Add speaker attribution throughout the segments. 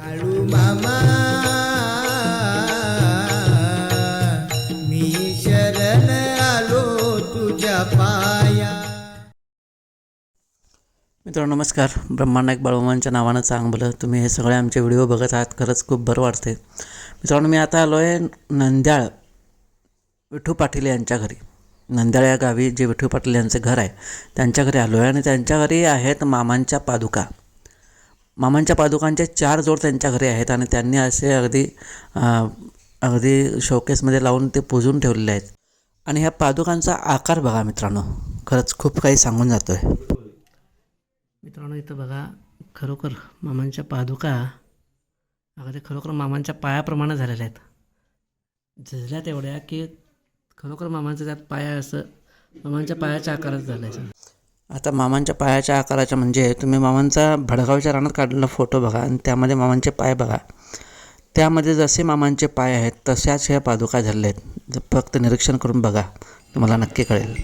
Speaker 1: मामा. मी शरण आलो तुझ्या पाया.
Speaker 2: मित्रांनो नमस्कार. ब्रह्मांड नाईक बाळूमांच्या नावानं चांगलं. तुम्ही हे सगळे आमचे व्हिडिओ बघत आहात खरंच खूप बरं वाटते मित्रांनो मी आता आलो आहे नंद्याळ विठू पाटील यांच्या घरी. नंद्याळ या गावी जे विठू पाटील यांचं घर आहे त्यांच्या घरी आलो आहे आणि त्यांच्या घरी आहेत मामांच्या पादुका. मामांच्या पादुकांचे चार जोड त्यांच्या घरी आहेत आणि त्यांनी असे अगदी अगदी शोकेसमध्ये लावून ते पुजून ठेवलेले आहेत. आणि ह्या पादुकांचा आकार बघा मित्रांनो खरंच खूप काही सांगून जातो आहे मित्रांनो इथं बघा खरोखर मामांच्या पादुका अगदी खरोखर मामांच्या पायाप्रमाणे झालेल्या आहेत. झिजल्या एवढ्या की खरोखर मामांचं त्यात पाया असं मामांच्या पायाच्या आकारात झालं आहे आता मामांच्या पायाच्या आकाराच्या म्हणजे तुम्ही मामांचा भडगावच्या रानात काढलेला फोटो बघा आणि त्यामध्ये मामांचे पाय बघा. त्यामध्ये जसे मामांचे पाय आहेत तशाच ह्या पादुका झालेल्या आहेत फक्त निरीक्षण करून बघा. तुम्हाला नक्की कळेल.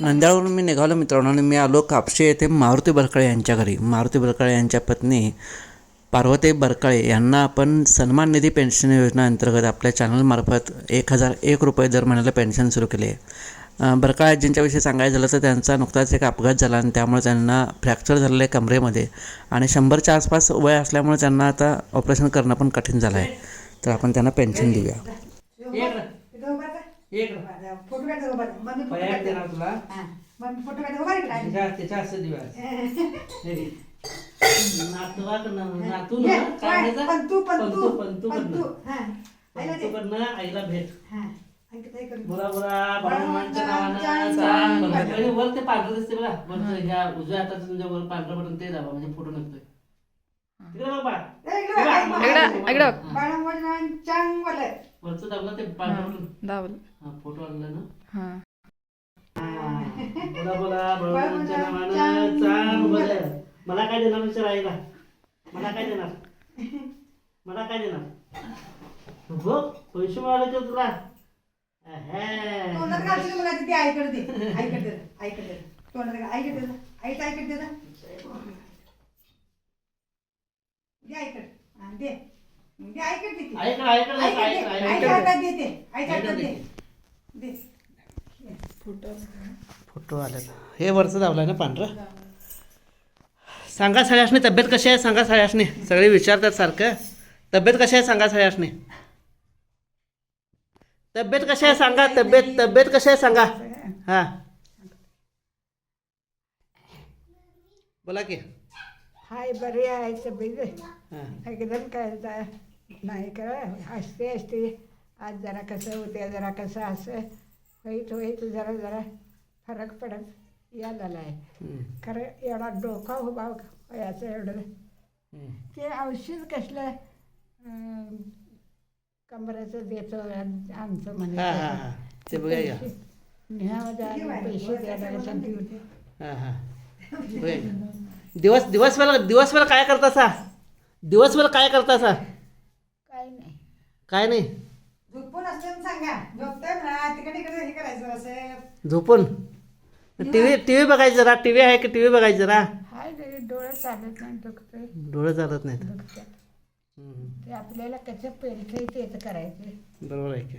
Speaker 2: नंद्याळवरून मी निघालो मित्रांनो आणि मी आलो कापशी येथे मारुती बरकाळे यांच्या घरी. मारुती बरकाळे यांच्या पत्नी पार्वती बरकाळे यांना आपण सन्मान निधी पेन्शन योजना अंतर्गत आपल्या चॅनलमार्फत एक हजार एक रुपये दर महिन्याला पेन्शन सुरू केले आहे. बरकाळे आजींच्याविषयी सांगायचं झालं तर त्यांचा नुकताच एक अपघात झाला आणि त्यामुळे त्यांना फ्रॅक्चर झालेलं आहे कमरेमध्ये. आणि शंभरच्या आसपास वय असल्यामुळे त्यांना आता ऑपरेशन करणं पण कठीण झालं आहे. तर आपण त्यांना पेन्शन देऊया.
Speaker 3: फोटो काढ उभा राहा. मग मी फोटो काढते. हा. मग मी फोटो काढते. उभा राहा इकडे. ये, पण- तू पण तू पण तू हा आईला
Speaker 2: भेट
Speaker 3: हा.
Speaker 2: बोला बोला नावानं वर ते पांढरं दिसते बघा वर ह्या उजव्या हाताचं तुमच्या वर पांढरं बटन ते दाबा म्हणजे फोटो निघतोय तिकडे. वरचं दाबलं ते पांढरं बटन
Speaker 4: दावलं
Speaker 2: हा फोटो आणला ना
Speaker 4: हा
Speaker 2: बोला बोला नावानं चांग. मला काय देणार विचार आईला? मला काय देणार? मला काय देणार? बघ पैसे मिळाले का तुला. अहॅ.
Speaker 3: तोंडात घालशील मला ती आईकडे दे. आईकडे दे आईकडे दे. तोंडात घाल. आईकडे दे आईचं आईकडे दे दे आईकडे. हा, दे. दे आईकडे दे की. आईच्या हातात आईच्या हातात दे.
Speaker 2: फोटो आले हे वरचं दावलं ना पांढरं? सांगा सळ्यासने तब्येत कशी आहे? सांगा सळ्यासने सगळे विचारतात सारखं. तब्येत कशी आहे? सांगा सळ्यासने तब्येत कशी आहे? सांगा. तब्येत तब्येत कशी आहे? सांगा. हां. बोला की.
Speaker 5: हाय बरे आहे तब्येत
Speaker 2: हां.
Speaker 5: एकदम काय नाही का? असते असते आज जरा कसं उद्या जरा कसं असं. होईत होईत जरा जरा फरक पडत. यायला आहे.
Speaker 2: हम्म,
Speaker 5: खरं एवढा डोका उभा वयाचं एवढं. ते औषध कसलं? कमरेचं देतो आमचं
Speaker 2: हां हां हां. ते बघा या.
Speaker 5: पैसे द्यायला
Speaker 2: हां हां. दिवस दिवसभर दिवसभर काय करता सा दिवसभर काय करता सा
Speaker 5: काय नाही.
Speaker 2: काय नाही?
Speaker 3: झोपून असलं सांगा. झोपतोय म्हणा. तिकडे इकडे हे करायचं असं
Speaker 2: झोपून? टी व्ही टी व्ही बघायची जरा टी व्ही आहे की टी व्ही बघायची जरा?
Speaker 5: हाय डोळं चालत नाही दुखतंय.
Speaker 2: डोळे चालत नाहीत.
Speaker 5: दुखतात
Speaker 2: हम्म,
Speaker 5: ते आपल्याला कसं तेच करायचं?
Speaker 2: बरोबर आहे की.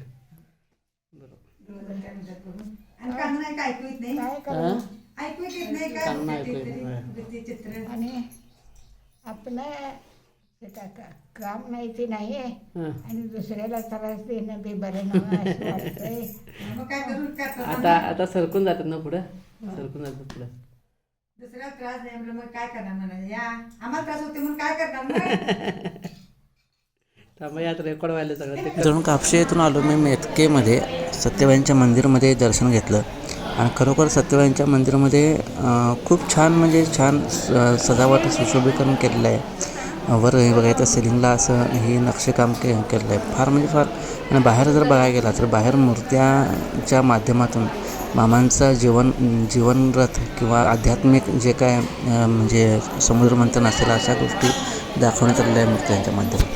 Speaker 3: आणि कान नाही काय ऐकू येत नाही?
Speaker 5: काय
Speaker 2: हां?
Speaker 5: करावं
Speaker 3: ऐकू येत नाही काय
Speaker 2: कान नाही
Speaker 3: ते-
Speaker 2: ऐकू येत नाही.
Speaker 3: ते- ते चित्र
Speaker 5: आणि आपलं ते का का- काम नाही ते नाही आहे
Speaker 2: हां.
Speaker 5: आणि दुसऱ्याला त्रास देणं बी बरं नव्हे असं वाटतंय.
Speaker 3: मग काय करू? काय करू?
Speaker 2: आता आता सरकून जातात ना पुढं? सरकून पुढं
Speaker 3: दुसऱ्याला त्रास नाही म्हणलं मग काय करणार म्हणा? या आम्हाला त्रास होते म्हणून काय करणार मग?
Speaker 2: यात रेकॉर्ड व्हायला सगळं ते जणू कापशी येथून आलो मी मेतकेमध्ये सत्यवाईंच्या मंदिरमध्ये दर्शन घेतलं. आणि खरोखर सत्यवाईंच्या मंदिरामध्ये अं, खूप छान म्हणजे छान स- सजावट सुशोभीकरण केलेलं आहे. वर हे बघा इथं सिलिंगला असं हे नक्षीकाम के केलेलं आहे. फार म्हणजे फार आणि बाहेर जर बघायला गेला तर बाहेर मूर्त्याच्या माध्यमातून मामांचं जीवन जीवनरथ किंवा आध्यात्मिक जे काय म्हणजे समुद्रमंथन असेल अशा गोष्टी दाखवण्यात आलेल्या आहे मूर्त्यांच्या मंदिरात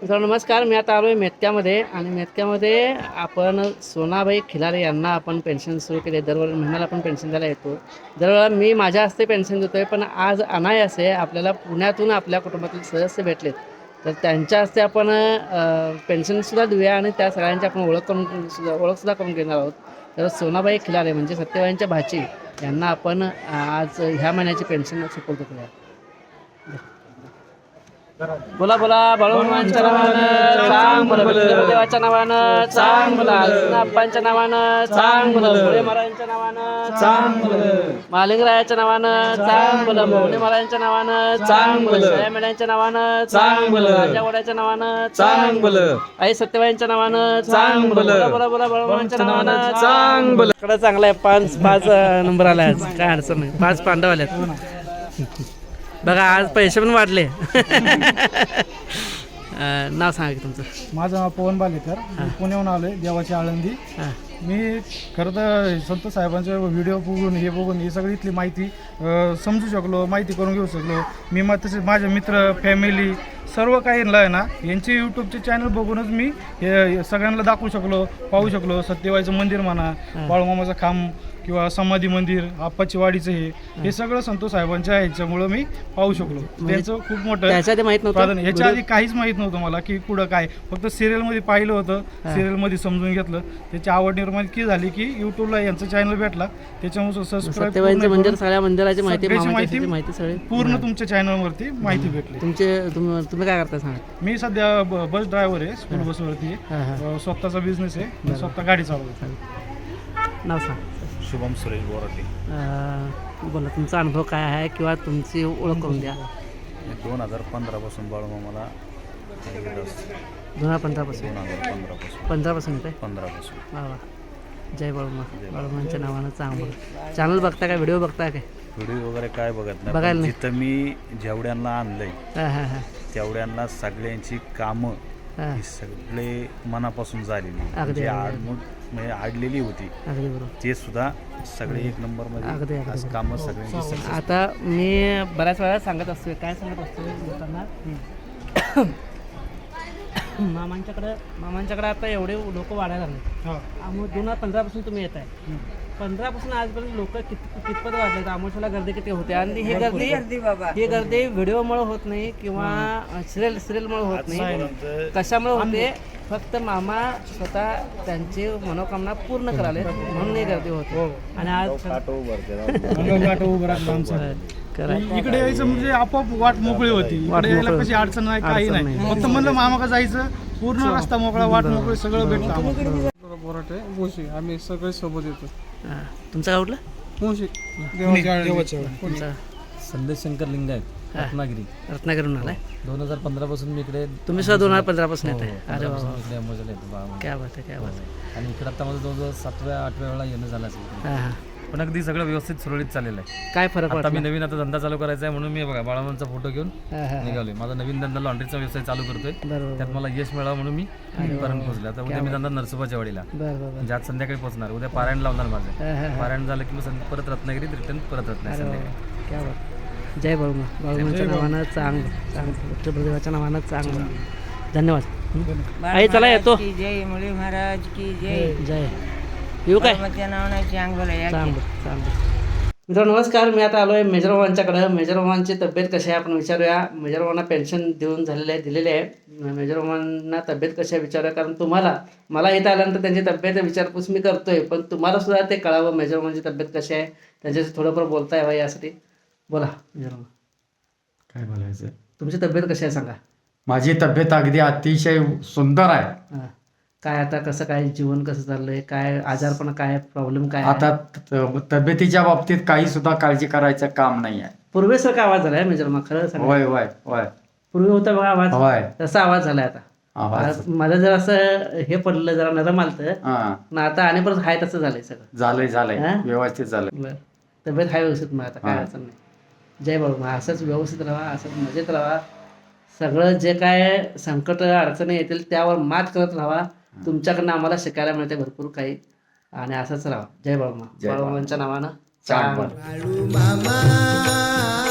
Speaker 3: मित्रांनो नमस्कार. मी आता आलो आहे मेतक्यामध्ये आणि मेतक्यामध्ये आपण सोनाबाई खिलारे यांना आपण पेन्शन सुरू केले. दरवेळी महिन्याला आपण पेन्शन द्यायला येतो. दरवेळेला मी माझ्या हस्ते पेन्शन देतो आहे पण आज अनायासे आपल्याला पुण्यातून आपल्या कुटुंबातील सदस्य भेटलेत. तर त्यांच्या हस्ते आपण पेन्शनसुद्धा देऊया आणि त्या सगळ्यांची आपण ओळख करून सुद्धा ओळखसुद्धा करून घेणार आहोत. तर सोनाबाई खिलारे म्हणजे सत्यबाईंच्या भाची यांना आपण आज ह्या महिन्याची पेन्शन सुपूर्द करूया. बोला बोला बाळूमांच्या नावानं चांग बोला नावानं चांग बोला अप्पांच्या नावानं चांग बोला भोळे महाराजांच्या नावानं चांग बोला मालिंगरायाच्या नावानं चांग बोला भोळे महाराजांच्या नावानं चांग बोला सया मेळ्यांच्या नावानं चांग बोला राजावड्याच्या नावानं चांग बोला आई सत्यबाईंच्या नावानं चांग बोला बोला बोला बाळूमांच्या नावानं चांग बोला इकडं चांगला आहे पाच पाच नंबर आला आज काय अडचण नाही पाच पांडव आल्यात बघा आज पैसे पण वाढले. अं, नाव सांगा की तुमचं.
Speaker 4: माझं नाव पवन बालेकर. मी पुण्याहून आलोय देवाची आळंदी.
Speaker 3: हां.
Speaker 4: मी खरं तर संत साहेबांचे व्हिडिओ बघून हे बघून ही सगळी इथली माहिती अ, समजू शकलो माहिती करून घेऊ शकलो. मी मग तसेच माझे मित्र फॅमिली सर्व काही आहे ना यांचे यूट्यूबचे चॅनल बघूनच मी हे हे सगळ्यांना दाखवू शकलो पाहू शकलो. सत्यवाईचं मंदिर म्हणा बाळूमामाचं खांब किंवा समाधी मंदिर आप्पाची वाडीचं हे हे सगळं संतोष साहेबांच्या ह्याच्यामुळं मी पाहू शकलो. त्यांचं खूप मोठं
Speaker 3: माहीत
Speaker 4: उत्पादन.
Speaker 3: नव्हतं
Speaker 4: ह्याच्या आधी काहीच माहीत नव्हतं मला की पुढं काय. फक्त सिरियलमध्ये पाहिलं होतं. सिरियलमध्ये समजून घेतलं. त्याची आवड निर्माण की झाली की युट्यूबला यांचं चॅनल भेटला. त्याच्यामुळे सबस्क्राईब
Speaker 3: सत्यवाईंचं मंदिर सगळ्या मंदिराची माहिती
Speaker 4: सगळ्याची माहिती-
Speaker 3: असेल ती माहिती सगळी.
Speaker 4: पूर्ण तुमच्या चॅनल वरती माहिती भेटली.
Speaker 3: तुमचे तुम- तुम्ही काय करता सांगा?
Speaker 4: मी सध्या ब- बस ड्रायव्हर आहे स्कूल बसवरती आहे. अ, स्वतःचा बिझनेस आहे. मी स्वतः गाडी चालवतो.
Speaker 3: नाव सांग.
Speaker 6: शुभम सुरेश बोराटे.
Speaker 3: अं, बोला तुमचा अनुभव काय आहे किंवा तुमची ओळख करून द्या.
Speaker 6: दोन हजार पंधरापासून बाळूमामाला
Speaker 3: दोन हजार पंधरापासून
Speaker 6: दोन हजार पंधरापासून
Speaker 3: पंधरापासून येते
Speaker 6: पंधरापासून
Speaker 3: वा वा. जय बाळूमा बाळूमांच्या नावानं चांगलं चॅनल बघता काय? व्हिडिओ बघता काय?
Speaker 6: व्हिडिओ वगैरे काय बघत नाही.
Speaker 3: बघायला
Speaker 6: पण
Speaker 3: नाही.
Speaker 6: जिथं मी जेवढ्यांना आणलंय
Speaker 3: हां हां हां.
Speaker 6: तेवढ्यांना सगळ्यांची कामं सगळे मनापासून झालेली
Speaker 3: अगदी,
Speaker 6: म्हणजे
Speaker 3: अगदी.
Speaker 6: आडमुठ म्हणजे आडलेली होती.
Speaker 3: अगदी बरोबर.
Speaker 6: ते सुद्धा सगळे एक नंबर
Speaker 3: अगदी,
Speaker 6: मध्ये
Speaker 3: अगदी.
Speaker 6: आज कामं सगळ्यांची success
Speaker 3: आता मी बऱ्याच वेळा सांगत असतो काय सांगत असतो लोकांना? मामांच्याकडं मामांच्याकडे आता एवढे लोक वाढायला लागले
Speaker 4: हा.
Speaker 3: मग दोन हजार पंधरापासून तुम्ही येत आहे पंधरापासून आजपर्यंत लोक कित कितपत वाढले आमोशाला गर्दी किती होते? आणि ही गर्दी ही गर्दी व्हिडिओमुळे होत नाही किंवा सिरियल सिरियलमुळे होत नाही. कशामुळे होते? फक्त मामा स्वतः त्यांची मनोकामना पूर्ण कराले म्हणून ही गर्दी होते. आणि आज
Speaker 4: इकडे यायचं म्हणजे आपोआप वाट मोकळी होती. इकडे यायला
Speaker 3: मोकळी
Speaker 4: कशी अडचण नाही काही नाही. फक्त म्हणलं मामा का जायचं पूर्ण रस्ता मोकळा वाट मोकळी सगळं भेटलं आम्हाला.
Speaker 7: बोराटे मुशी आम्ही सगळे सोबत येतो.
Speaker 3: हां. तुमचं काय उठलं
Speaker 7: मुशी
Speaker 8: संदेश शंकर लिंगायत. रत्नागिरी.
Speaker 3: रत्नागिरून आलाय?
Speaker 8: दोन हजार पंधरा पासून मी इकडे
Speaker 3: तुम्ही सुद्धा दोन हजार पंधरापासून येत
Speaker 8: हो,
Speaker 3: आहे अरे वा वा.
Speaker 8: इकडे अंबोजाला येतो. बाळामध्ये.
Speaker 3: क्या बात आहे क्या बात आहे
Speaker 8: आणि इकडे आता माझं जवळजवळ सातव्या आठव्या वेळा येणं झालं असेल
Speaker 3: हां हां.
Speaker 8: पण अगदी सगळं व्यवस्थित सुरळीत चाललेलं आहे.
Speaker 3: काय फरक
Speaker 8: आता मी
Speaker 3: वाटला?
Speaker 8: नवीन आता धंदा चालू करायचा आहे म्हणून मी बघा बाळामांचा फोटो घेऊन
Speaker 3: हां हां
Speaker 8: निघालोय. माझा नवीन धंदा लॉन्ड्रीचा व्यवसाय चालू करतोय.
Speaker 3: बरोबर.
Speaker 8: त्यात मला यश मिळावं म्हणून मी इथपर्यंत पोहोचलो आता उद्या मी धंदा नरसोबाच्या वाडीला.
Speaker 3: बरं बरं
Speaker 8: म्हणजे आज संध्याकाळी पोहोचणार. उद्या पारायण लावणार माझं.
Speaker 3: हां हां हां.
Speaker 8: पारायण झालं की मग परत रत्नागिरीत रिटर्न परत रत्नागिरी
Speaker 3: अरे
Speaker 8: संध्याकाळी.
Speaker 3: क्या बात. जय बाळूमा बाळूमांच्या नावानं चांगलं चांगलं. विठ्ठलदेवाच्या नावानं चांगलं. धन्यवाद. हं? आई चला येतो.
Speaker 9: जय मुली महाराज की जय.
Speaker 3: जय. येऊ काय?
Speaker 9: चांगलं
Speaker 3: चांगलं चांगलं. मित्रांनो नमस्कार. मी आता आलो आहे मेजरवांच्याकडं मेजरवांची तब्येत कशी आहे? आपण विचारूया. मेजरवांना पेन्शन देऊन झालेले आहे दिलेले आहे. मेजरवांना तब्येत कशी आहे विचारूया? कारण तुम्हाला मला इथं आल्यानंतर त्यांची तब्येत विचारपूस मी करतोय. पण तुम्हाला सुद्धा ते कळावं मेजरवांची तब्येत कशी आहे? त्यांच्याशी थोडंफार बोलता यावं यासाठी. बोला. मेजरवान
Speaker 10: काय बोलायचं?
Speaker 3: तुमची तब्येत कशी आहे सांगा.
Speaker 10: माझी तब्येत अगदी अतिशय सुंदर आहे.
Speaker 3: हां. काय आता कसं काय जीवन कसं चाललंय? काय आजारपण काय प्रॉब्लेम काय?
Speaker 10: आता त- तब्येतीच्या बाबतीत काही सुद्धा काळजी करायचं काम नाही आहे.
Speaker 3: पूर्वेसारखा आवाज झालाय मेजर मग खरं सांगा
Speaker 10: होय होय
Speaker 3: पूर्वी होता बघा आवाज.
Speaker 10: होय.
Speaker 3: तसा आवाज झालाय आता.
Speaker 10: आवाज.
Speaker 3: माझं जर असं हे पडलं जरा नरम आलतं
Speaker 10: हा.
Speaker 3: पण आता आणि परत हाय तसं झालंय सगळं.
Speaker 10: झालंय झालंय.
Speaker 3: हा?
Speaker 10: व्यवस्थित झालंय.
Speaker 3: बरं. तब्येत हाय व्यवस्थित मग आता काय
Speaker 10: हा.
Speaker 3: अडचण नाही. जय बाबा असंच व्यवस्थित राहा असंच मजेत राहा. सगळं जे काय संकट अडचणी येतील त्यावर मात करत राहा. तुमच्याकडनं आम्हाला शिकायला मिळते भरपूर काही. आणि असंच राहा. जय बाबा
Speaker 10: जय बाबा.
Speaker 3: बाबांच्या नावानं.
Speaker 10: चांग
Speaker 3: चांग
Speaker 10: बोला.
Speaker 1: बाळू मामा